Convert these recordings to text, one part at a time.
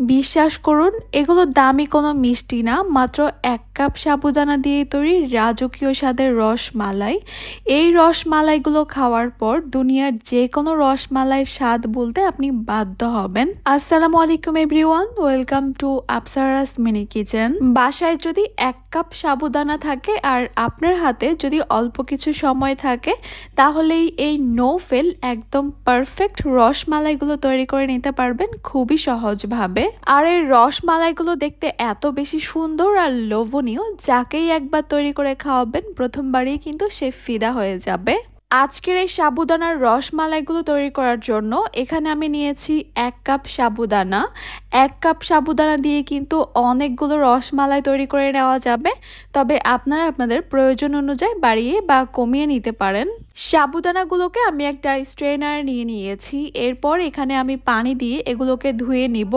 বিশ্বাস করুন, এগুলো দামি কোনো মিষ্টি না, মাত্র এক কাপ সাবুদানা দিয়ে তৈরি রাজকীয় স্বাদের রসমালাই। এই রসমালাইগুলো খাওয়ার পর দুনিয়ার যে কোনো রসমালাইয়ের স্বাদ বলতে আপনি বাধ্য হবেন। আসসালামু আলাইকুম এভরিওয়ান, ওয়েলকাম টু আপসারাস মিনি কিচেন। বাসায় যদি এক কাপ সাবুদানা থাকে আর আপনার হাতে যদি অল্প কিছু সময় থাকে, তাহলেই এই নো ফেল একদম পারফেক্ট রসমালাইগুলো তৈরি করে নিতে পারবেন খুবই সহজভাবে। আর এই রসমালাইগুলো দেখতে এত বেশি সুন্দর আর লোভনীয়, যাকেই একবার তৈরি করে খাওয়াবেন, প্রথমবারই কিন্তু সে ফিদা হয়ে যাবে। আজকের এই সাবুদানার রসমালাইগুলো তৈরি করার জন্য এখানে আমি নিয়েছি এক কাপ সাবুদানা। এক কাপ সাবুদানা দিয়ে কিন্তু অনেকগুলো রসমালাই তৈরি করে নেওয়া যাবে। তবে আপনারা আপনাদের প্রয়োজন অনুযায়ী বাড়িয়ে বা কমিয়ে নিতে পারেন। সাবুদানাগুলোকে আমি একটা স্ট্রেনার নিয়ে নিয়েছি। এরপর এখানে আমি পানি দিয়ে এগুলোকে ধুয়ে নিব।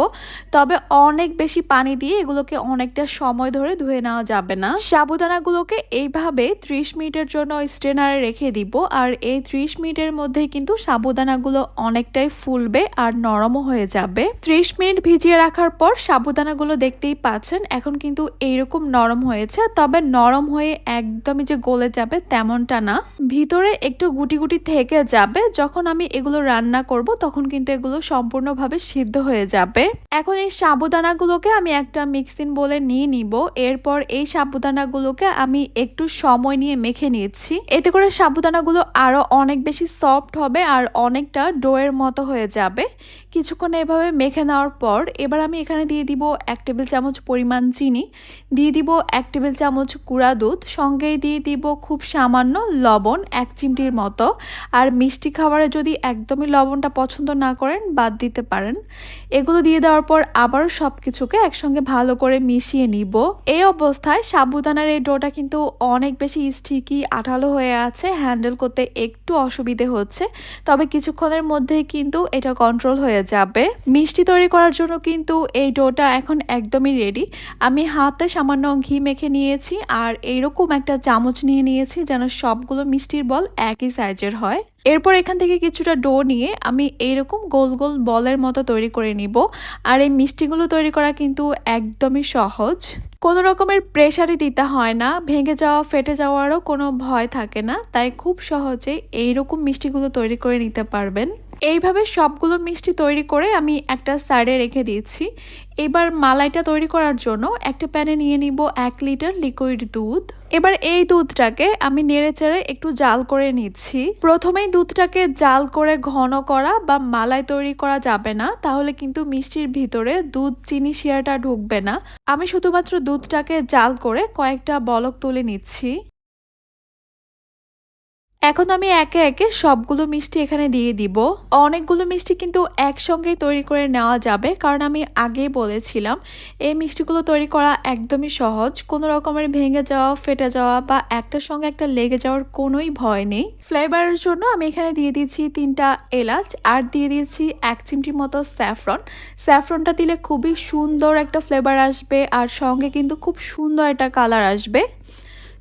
তবে অনেক বেশি পানি দিয়ে এগুলোকে অনেকটা সময় ধরে ধুয়ে নেওয়া যাবে না। সাবুদানাগুলোকে এইভাবে ত্রিশ মিনিটের জন্য স্ট্রেনারে রেখে দিব। আর এই ত্রিশ মিনিটের মধ্যেই কিন্তু সাবুদানাগুলো অনেকটাই ফুলবে আর নরমও হয়ে যাবে। ত্রিশ মিনিট ভিজিয়ে রাখার পর সাবুদানাগুলো দেখতেই পাচ্ছেন, এখন কিন্তু এইরকম নরম হয়েছে, তবে নরম হয়ে একদমই যে গলে যাবে তেমনটা না। ভিতরে একটু গুটি গুটি থেকে যাবে, যখন আমি এগুলো রান্না করব তখন কিন্তু এগুলো সম্পূর্ণভাবে সিদ্ধ হয়ে যাবে। এখন এই সাবুদানাগুলোকে আমি একটা মিক্সিং বলে নিয়ে নিব, এরপর এই সাবুদানাগুলোকে আমি একটু সময় নিয়ে মেখে নিচ্ছি। এতে করে সাবুদানাগুলো আরও অনেক বেশি সফট হবে আর অনেকটা ডোয়ের মতো হয়ে যাবে। কিছুক্ষণ এভাবে মেখে নেওয়ার পর এবার আমি এখানে দিয়ে দিব এক টেবিল চামচ পরিমাণ চিনি, দিয়ে দিব এক টেবিল চামচ কুড়া দুধ, সঙ্গেই দিয়ে দিব খুব সামান্য লবণ এক চিমটির মতো। আর মিষ্টি খাবারে যদি একদমই লবণটা পছন্দ না করেন, বাদ দিতে পারেন। এগুলো দিয়ে দেওয়ার পর আবারও সব কিছুকে একসঙ্গে ভালো করে মিশিয়ে নিব। এই অবস্থায় সাবুদানার এই ডোটা কিন্তু অনেক বেশি স্টিকি আঠালো হয়ে আছে হ্যান্ডেল করতে একটু অসুবিধে হচ্ছে, তবে কিছুক্ষণের মধ্যেই কিন্তু এটা কন্ট্রোল হয়ে যাবে। মিষ্টি তৈরি করার জন্য কিন্তু এই ডোটা এখন একদমই রেডি আমি হাতে সামান্য ঘি মেখে নিয়েছি আর এইরকম একটা চামচ নিয়ে নিয়েছি যেন সবগুলো মিষ্টির বল একই সাইজের হয়। এরপর এখান থেকে কিছুটা ডো নিয়ে আমি এইরকম গোল গোল বলের মতো তৈরি করে নিব। আর এই মিষ্টিগুলো তৈরি করা কিন্তু একদমই সহজ। কোনো রকমের প্রেশারই দিতে হয় না, ভেঙে যাওয়া, ফেটে যাওয়ারও কোনো ভয় থাকে না, তাই খুব সহজে এইরকম মিষ্টিগুলো তৈরি করে নিতে পারবেন। এইভাবে সবগুলো মিষ্টি তৈরি করে আমি একটা সাইডে রেখে দিচ্ছি এবার মালাইটা তৈরি করার জন্য একটা প্যানে নিয়ে নিব এক লিটার লিকুইড দুধ। এবার এই দুধটাকে আমি নেড়ে চেড়ে একটু জাল করে নিচ্ছি। প্রথমেই দুধটাকে জাল করে ঘন করা বা মালাই তৈরি করা যাবে না, তাহলে কিন্তু মিষ্টির ভিতরে দুধ চিনি শিরাটা ঢুকবে না। আমি শুধুমাত্র দুধটাকে জাল করে কয়েকটা বলক তুলে নিচ্ছি। এখন আমি একে একে সবগুলো মিষ্টি এখানে দিয়ে দিব। অনেকগুলো মিষ্টি কিন্তু একসঙ্গেই তৈরি করে নেওয়া যাবে, কারণ আমি আগেই বলেছিলাম, এই মিষ্টিগুলো তৈরি করা একদমই সহজ। কোনো রকমের ভেঙে যাওয়া, ফেটে যাওয়া বা একটার সঙ্গে একটা লেগে যাওয়ার কোনোই ভয় নেই। ফ্লেভারের জন্য আমি এখানে দিয়ে দিচ্ছি তিনটা এলাচ আর দিয়ে দিয়েছি এক চিমটির মতো স্যাফরন স্যাফরনটা দিলে খুবই সুন্দর একটা ফ্লেভার আসবে আর সঙ্গে কিন্তু খুব সুন্দর একটা কালার আসবে।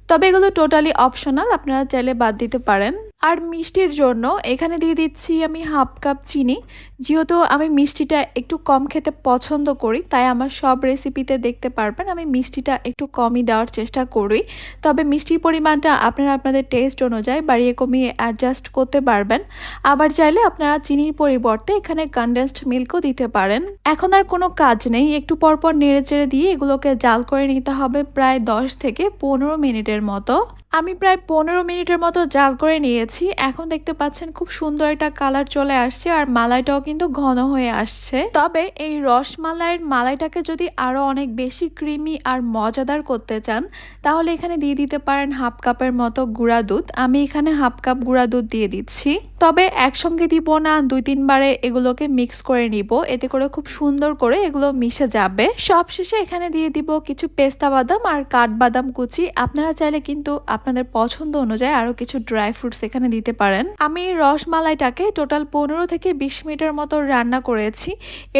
তবে এগুলো টোটালি অপশনাল আপনারা চাইলে বাদ দিতে পারেন। আর মিষ্টির জন্য এখানে দিয়ে দিচ্ছি আমি হাফ কাপ চিনি। যেহেতু আমি মিষ্টিটা একটু কম খেতে পছন্দ করি, তাই আমার সব রেসিপিতে দেখতে পারবেন আমি মিষ্টিটা একটু কমই দেওয়ার চেষ্টা করি। তবে মিষ্টির পরিমাণটা আপনারা আপনাদের টেস্ট অনুযায়ী বাড়িয়ে কমিয়ে অ্যাডজাস্ট করতে পারবেন। আবার চাইলে আপনারা চিনির পরিবর্তে এখানে কনডেন্সড মিল্কও দিতে পারেন। এখন আর কোনো কাজ নেই, একটু পরপর নেড়ে চেড়ে দিয়ে এগুলোকে জাল করে নিতে হবে প্রায় দশ থেকে পনেরো মিনিটের মতো। আমি প্রায় পনেরো মিনিটের মতো জাল করে নিয়েছি। এখন দেখতে পাচ্ছেন খুব সুন্দর একটা কালার চলে আসছে আর মালাইটাও কিন্তু ঘন হয়ে আসছে। তবে এই রসমালাইয়ের মালাইটাকে যদি আরও অনেক বেশি ক্রিমি আর মজাদার করতে চান, তাহলে এখানে দিয়ে দিতে পারেন হাফ কাপের মতো গুঁড়া দুধ। আমি এখানে হাফ কাপ গুঁড়া দুধ দিয়ে দিচ্ছি। তবে একসঙ্গে দিব না দুই তিনবারে এগুলোকে মিক্স করে নিব। এতে করে খুব সুন্দর করে এগুলো মিশে যাবে। সবশেষে এখানে দিয়ে দিব কিছু পেস্তা বাদাম আর কাঠবাদাম কুচি। আপনারা চাইলে কিন্তু আপনাদের পছন্দ অনুযায়ী আরও কিছু ড্রাই ফ্রুটস এখানে দিতে পারেন। আমি রসমালাইটাকে টোটাল পনেরো থেকে বিশ মিনিটের মতো রান্না করেছি।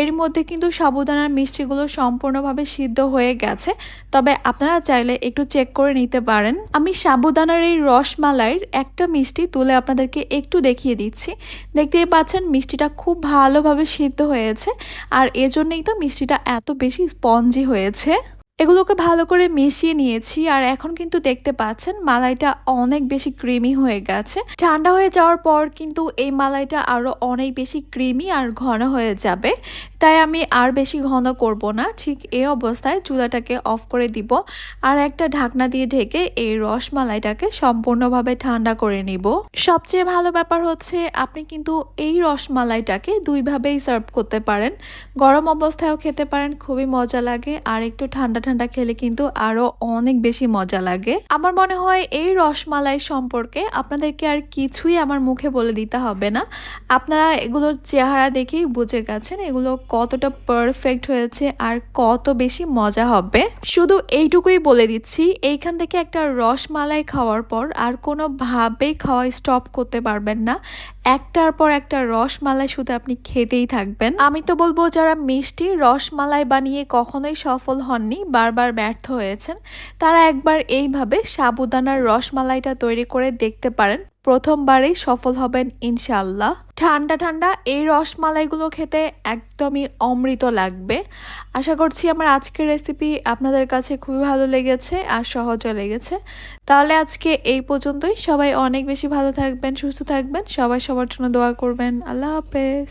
এর মধ্যে কিন্তু সাবুদানার মিষ্টিগুলো সম্পূর্ণভাবে সিদ্ধ হয়ে গেছে। তবে আপনারা চাইলে একটু চেক করে নিতে পারেন। আমি সাবুদানার এই রসমালাইয়ের একটা মিষ্টি তুলে আপনাদেরকে একটু দেখিয়ে দিয়ে দিচ্ছি। দেখতেই পাচ্ছেন, মিষ্টিটা খুব ভালোভাবে সিদ্ধ হয়েছে। আর এজন্যই তো মিষ্টিটা এত বেশি স্পঞ্জি হয়েছে। এগুলোকে ভালো করে মিশিয়ে নিয়েছি আর এখন কিন্তু দেখতে পাচ্ছেন মালাইটা অনেক বেশি ক্রিমি হয়ে গেছে। ঠান্ডা হয়ে যাওয়ার পর কিন্তু এই মালাইটা আরও অনেক বেশি ক্রিমি আর ঘন হয়ে যাবে। তাই আমি আর বেশি ঘন করব না। ঠিক এই অবস্থায় চুলাটাকে অফ করে দিব আর একটা ঢাকনা দিয়ে ঢেকে এই রসমালাইটাকে সম্পূর্ণভাবে ঠান্ডা করে নিব। সবচেয়ে ভালো ব্যাপার হচ্ছে আপনি কিন্তু এই রসমালাইটাকে দুইভাবেই সার্ভ করতে পারেন। গরম অবস্থায়ও খেতে পারেন, খুবই মজা লাগে আর একটু ঠান্ডা ঠান্ডা খেলে কিন্তু আরও অনেক বেশি মজা লাগে। আমার মনে হয় এই রসমালাই সম্পর্কে আপনাদেরকে আর কিছুই আমার মুখে বলে দিতে হবে না। আপনারা এগুলোর চেহারা দেখেই বুঝে গেছেন এগুলো কতটা পারফেক্ট হয়েছে আর কত বেশি মজা হবে। শুধু এইটুকুই বলে দিচ্ছি, এইখান থেকে একটা রসমালাই খাওয়ার পর আর কোনোভাবেই খাওয়া স্টপ করতে পারবেন না। একটার পর একটা রসমালাই শুধু আপনি খেতেই থাকবেন। আমি তো বলব যারা মিষ্টি রসমালাই বানিয়ে কখনোই সফল হননি, বারবার ব্যর্থ হয়েছেন, তারা একবার এইভাবে সাবুদানার রসমালাইটা তৈরি করে দেখতে পারেন। প্রথমবারেই সফল হবেন ইনশাল্লাহ ঠান্ডা ঠান্ডা এই রসমালাইগুলো খেতে একদমই অমৃত লাগবে। আশা করছি আমার আজকের রেসিপি আপনাদের কাছে খুবই ভালো লেগেছে আর সহজও লেগেছে। তাহলে আজকে এই পর্যন্তই। সবাই অনেক বেশি ভালো থাকবেন, সুস্থ থাকবেন। সবাই সবার জন্য দোয়া করবেন। আল্লাহ হাফেজ।